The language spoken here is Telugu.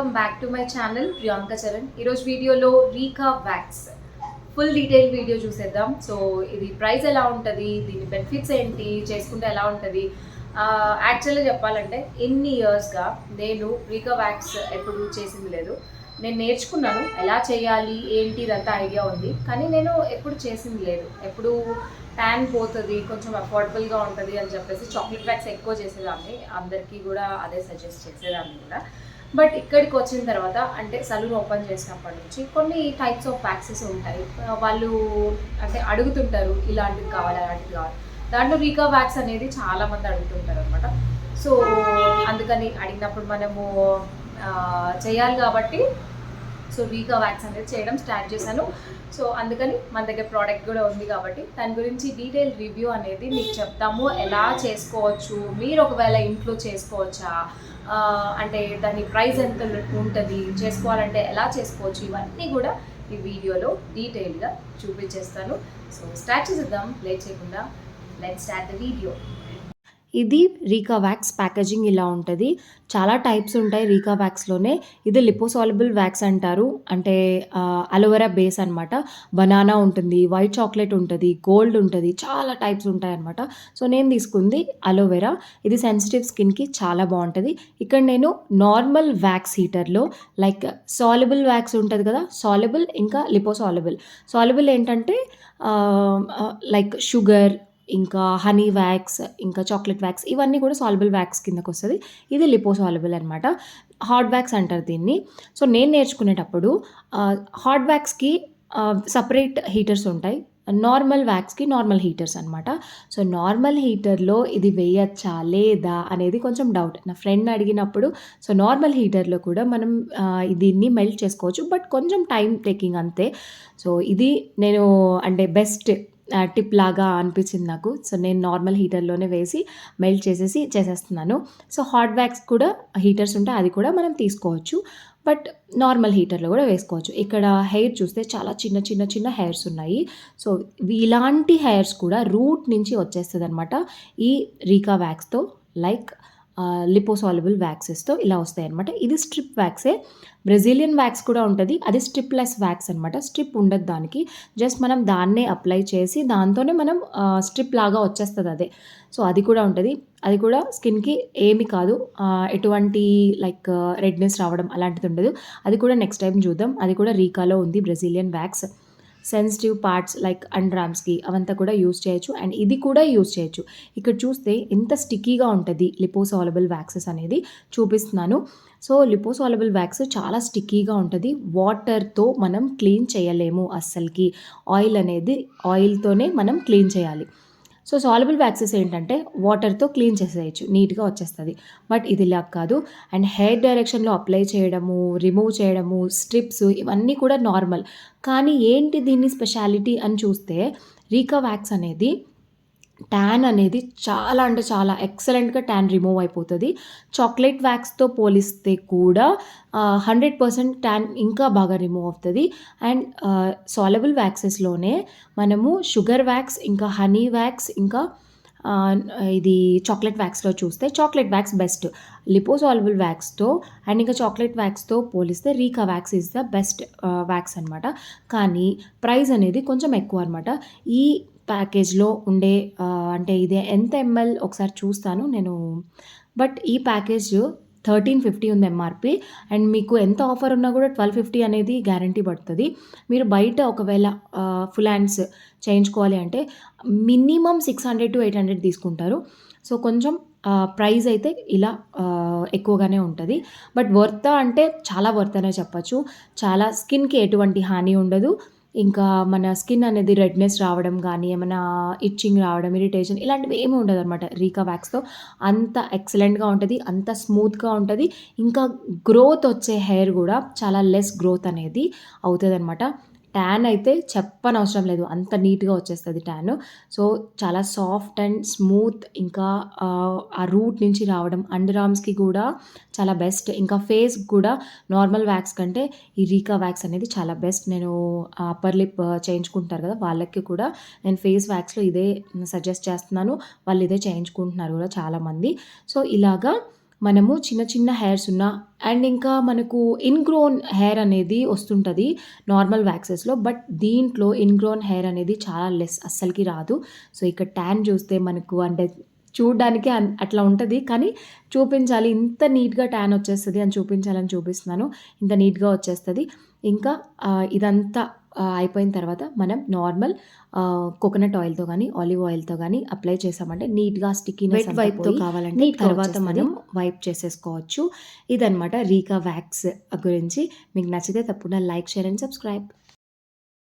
Welcome back to my channel Priyanka Charan ఈరోజు వీడియోలో Rica wax full detail video చూసేద్దాం. సో ఇది ప్రైస్ ఎలా ఉంటుంది? దీని బెనిఫిట్స్ ఏంటి? చేసుకుంటే ఎలా ఉంటుంది? యాక్చువల్గా చెప్పాలంటే ఎన్ని ఇయర్స్గా నేను రీకా వ్యాక్స్ ఎప్పుడు చేసింది లేదు. నేను నేర్చుకున్నాను ఎలా చేయాలి ఏంటి ఇదంతా ఐడియా ఉంది. కానీ నేను ఎప్పుడు చేసింది లేదు. ఎప్పుడు ట్యాన్ పోతుంది కొంచెం అఫోర్డబుల్గా ఉంటుంది అని చెప్పేసి చాక్లెట్ వ్యాక్స్ ఎక్కువ చేసేదాన్ని. అందరికీ కూడా అదే సజెస్ట్ చేసేదాన్ని కూడా. బట్ ఇక్కడికి వచ్చిన తర్వాత అంటే సలూన్ ఓపెన్ చేసినప్పటి నుంచి కొన్ని టైప్స్ ఆఫ్ వ్యాక్సెస్ ఉంటాయి. వాళ్ళు అంటే అడుగుతుంటారు ఇలాంటివి కావాలి అలాంటివి కావాలి. దాంట్లో రీకా వ్యాక్స్ అనేది చాలామంది అడుగుతుంటారు అనమాట సో అందుకని అడిగినప్పుడు మనము చేయాలి కాబట్టి సో రీకా వ్యాక్స్ అనేది చేయడం స్టార్ట్ చేశాను. సో అందుకని మన దగ్గర ప్రోడక్ట్ కూడా ఉంది కాబట్టి దాని గురించి డీటెయిల్ రివ్యూ అనేది మీకు చెప్తాము. ఎలా చేసుకోవచ్చు? మీరు ఒకవేళ ఇంట్లో చేసుకోవచ్చా? అంటే దాని ప్రైస్ ఎంత ఉంటుంది చేసుకోవాలంటే ఎలా చేసుకోవచ్చు ఇవన్నీ కూడా ఈ వీడియోలో డీటెయిల్గా చూపించేస్తాను. సో స్టార్ట్ చేసేద్దాం. లేట్ చేయకుండా లెట్ స్టార్ట్ ద వీడియో. ఇది రీకా వ్యాక్స్ ప్యాకేజింగ్ ఇలా ఉంటుంది. చాలా టైప్స్ ఉంటాయి రీకా వ్యాక్స్లోనే ఇది లిపోసాలబుల్ వ్యాక్స్ అంటారు. అంటే అలోవెరా బేస్ అనమాట బనానా ఉంటుంది వైట్ చాక్లెట్ ఉంటుంది గోల్డ్ ఉంటుంది చాలా టైప్స్ ఉంటాయి అనమాట సో నేను తీసుకుంది అలోవెరా. ఇది సెన్సిటివ్ స్కిన్కి చాలా బాగుంటుంది. ఇక్కడ నేను నార్మల్ వ్యాక్స్ హీటర్లో లైక్ సాలబుల్ వ్యాక్స్ ఉంటుంది కదా సాలబుల్ ఇంకా లిపోసాలబుల్ సాలబుల్ ఏంటంటే లైక్ షుగర్ ఇంకా హనీ వ్యాక్స్ ఇంకా చాక్లెట్ వ్యాక్స్ ఇవన్నీ కూడా సాల్బుల్ వ్యాక్స్ కిందకు వస్తుంది ఇది లిపో సాల్బుల్ అనమాట హాట్ వ్యాక్స్ అంటారు దీన్ని. సో నేను నేర్చుకునేటప్పుడు హాట్ వ్యాక్స్కి సపరేట్ హీటర్స్ ఉంటాయి. నార్మల్ వ్యాక్స్కి నార్మల్ హీటర్స్ అనమాట సో నార్మల్ హీటర్లో ఇది వేయచ్చా లేదా అనేది కొంచెం డౌట్. నా ఫ్రెండ్ అడిగినప్పుడు సో నార్మల్ హీటర్లో కూడా మనం దీన్ని మెల్ట్ చేసుకోవచ్చు. బట్ కొంచెం టైం టేకింగ్ అంతే. సో ఇది నేను అంటే బెస్ట్ టిప్ లాగా అనిపించింది నాకు. సో నేను నార్మల్ హీటర్లోనే వేసి మెల్ట్ చేసేసి చేసేస్తున్నాను. సో హాట్ వ్యాక్స్ కూడా హీటర్స్ ఉంటే అది కూడా మనం తీసుకోవచ్చు. బట్ నార్మల్ హీటర్లో కూడా వేసుకోవచ్చు. ఇక్కడ హెయిర్ చూస్తే చాలా చిన్న చిన్న చిన్న హెయిర్స్ ఉన్నాయి. సో ఇలాంటి హెయిర్స్ కూడా రూట్ నుంచి వచ్చేస్తుంది అనమాట ఈ రీకా వ్యాక్స్తో. లైక్ లిపోసాల్యుబుల్ వ్యాక్సెస్తో ఇలా వస్తాయి అనమాట ఇది స్ట్రిప్ వ్యాక్సే. బ్రెజిలియన్ వ్యాక్స్ కూడా ఉంటుంది. అది స్ట్రిప్లెస్ వ్యాక్స్ అనమాట స్ట్రిప్ ఉండదు దానికి. జస్ట్ మనం దాన్నే అప్లై చేసి దాంతోనే మనం స్ట్రిప్ లాగా వచ్చేస్తుంది అదే. సో అది కూడా ఉంటుంది. అది కూడా స్కిన్కి ఏమి కాదు. ఎటువంటి లైక్ రెడ్నెస్ రావడం అలాంటిది ఉండదు. అది కూడా నెక్స్ట్ టైం చూద్దాం. అది కూడా రీకాలో ఉంది Brazilian wax. Sensitive parts like అండ్రామ్స్కి అవంతా కూడా యూస్ చేయొచ్చు. అండ్ ఇది కూడా యూస్ చేయొచ్చు. ఇక్కడ చూస్తే ఎంత స్టిక్కీగా ఉంటుంది లిపోసాలబుల్ వ్యాక్సెస్ అనేది. చూపిస్తున్నాను. సో లిపోసాలబుల్ వ్యాక్స్ చాలా స్టిక్కీగా ఉంటుంది. వాటర్తో మనం క్లీన్ చేయలేము అస్సలకి. ఆయిల్ అనేది ఆయిల్తోనే మనం క్లీన్ చేయాలి. సో సాలబుల్ వ్యాక్సెస్ ఏంటంటే వాటర్తో క్లీన్ చేసేయచ్చు నీట్గా వచ్చేస్తుంది. బట్ ఇది ఇలా కాదు. అండ్ హెయిర్ డైరెక్షన్లో అప్లై చేయడము రిమూవ్ చేయడము స్ట్రిప్స్ ఇవన్నీ కూడా నార్మల్ కానీ ఏంటి దీన్ని స్పెషాలిటీ అని చూస్తే రీకా వ్యాక్స్ అనేది ట్యాన్ అనేది చాలా అంటే చాలా ఎక్సలెంట్గా ట్యాన్ రిమూవ్ అయిపోతుంది. చాక్లెట్ వ్యాక్స్తో పోలిస్తే కూడా హండ్రెడ్ పర్సెంట్ ట్యాన్ ఇంకా బాగా రిమూవ్ అవుతుంది. అండ్ సాలబుల్ వ్యాక్సెస్లోనే మనము షుగర్ వ్యాక్స్ ఇంకా హనీ వ్యాక్స్ ఇంకా ఇది చాక్లెట్ వ్యాక్స్లో చూస్తే చాక్లెట్ వ్యాక్స్ బెస్ట్ లిపోసాలబుల్ వ్యాక్స్తో అండ్ ఇంకా చాక్లెట్ వ్యాక్స్తో పోలిస్తే Rica wax is the best wax అనమాట కానీ ప్రైస్ అనేది కొంచెం ఎక్కువ అనమాట ఈ ప్యాకేజ్లో ఉండే అంటే ఇది ఎంత ఎంఎల్ ఒకసారి చూస్తాను నేను. బట్ ఈ ప్యాకేజ్ థర్టీన్ ఫిఫ్టీ ఉంది ఎంఆర్పి అండ్ మీకు ఎంత ఆఫర్ ఉన్నా కూడా ట్వెల్వ్ ఫిఫ్టీ అనేది గ్యారంటీ పడుతుంది. మీరు బయట ఒకవేళ ఫుల్ హ్యాండ్స్ చేయించుకోవాలి అంటే minimum six hundred to eight hundred తీసుకుంటారు. సో కొంచెం ప్రైస్ అయితే ఇలా ఎక్కువగానే ఉంటుంది. బట్ వర్త్ అంటే చాలా వర్త్ అనే చెప్పచ్చు. చాలా స్కిన్కి ఎటువంటి హాని ఉండదు. ఇంకా మన స్కిన్ అనేది రెడ్నెస్ రావడం కానీ ఏమైనా ఇచ్చింగ్ రావడం ఇరిటేషన్ ఇలాంటివి ఏమి ఉండదు అనమాట రీకా వ్యాక్స్తో అంత ఎక్సలెంట్గా ఉంటుంది అంత స్మూత్గా ఉంటుంది. ఇంకా గ్రోత్ వచ్చే హెయిర్ కూడా చాలా లెస్ గ్రోత్ అనేది అవుతుంది అనమాట ట్యాన్ అయితే చెప్పనవసరం లేదు. అంత నీట్గా వచ్చేస్తుంది ట్యాన్ సో చాలా సాఫ్ట్ అండ్ స్మూత్ ఇంకా ఆ, రూట్ నుంచి రావడం అండర్ ఆర్మ్స్కి కూడా చాలా బెస్ట్ ఇంకా ఫేస్ కూడా నార్మల్ వ్యాక్స్ కంటే ఈ రీకా వ్యాక్స్ అనేది చాలా బెస్ట్ నేను అప్పర్ లిప్ చేయించుకుంటారు కదా వాళ్ళకి కూడా నేను ఫేస్ వ్యాక్స్లో ఇదే సజెస్ట్ చేస్తున్నాను. వాళ్ళు ఇదే చేయించుకుంటున్నారు కూడా చాలామంది సో ఇలాగా మనము చిన్న చిన్న హెయిర్స్ ఉన్న అండ్ ఇంకా మనకు ఇన్‌గ్రోన్ హెయిర్ అనేది వస్తుంటుంది నార్మల్ వ్యాక్సెస్‌లో. బట్ దీంట్లో ఇన్‌గ్రోన్ హెయిర్ అనేది చాలా లెస్ అస్సలకి రాదు. సో, ఇక్కడ ట్యాన్ చూస్తే మనకు అంటే చూడ్డానికి అన్ అట్లా ఉంటుంది కానీ చూపించాలి ఇంత నీట్‌గా ట్యాన్ వచ్చేస్తుంది అని చూపించాలని చూపిస్తున్నాను. ఇంత నీట్‌గా వచ్చేస్తుంది ఇంకా ఇదంతా అయిపోయిన తర్వాత మనం నార్మల్ కోకోనట్ ఆయిల్‌తో గానీ, ఆలివ్ ఆయిల్‌తో గానీ అప్లై చేసామంటే నీట్‌గా స్టిక్కీనెస్ వైప్‌తో కావాలంటే తర్వాత మనం వైప్ చేసేసుకోవచ్చు. ఇదనమాట రీకా వ్యాక్స్ గురించి. మీకు నచ్చితే తప్పకుండా లైక్, షేర్ అండ్ సబ్స్క్రైబ్.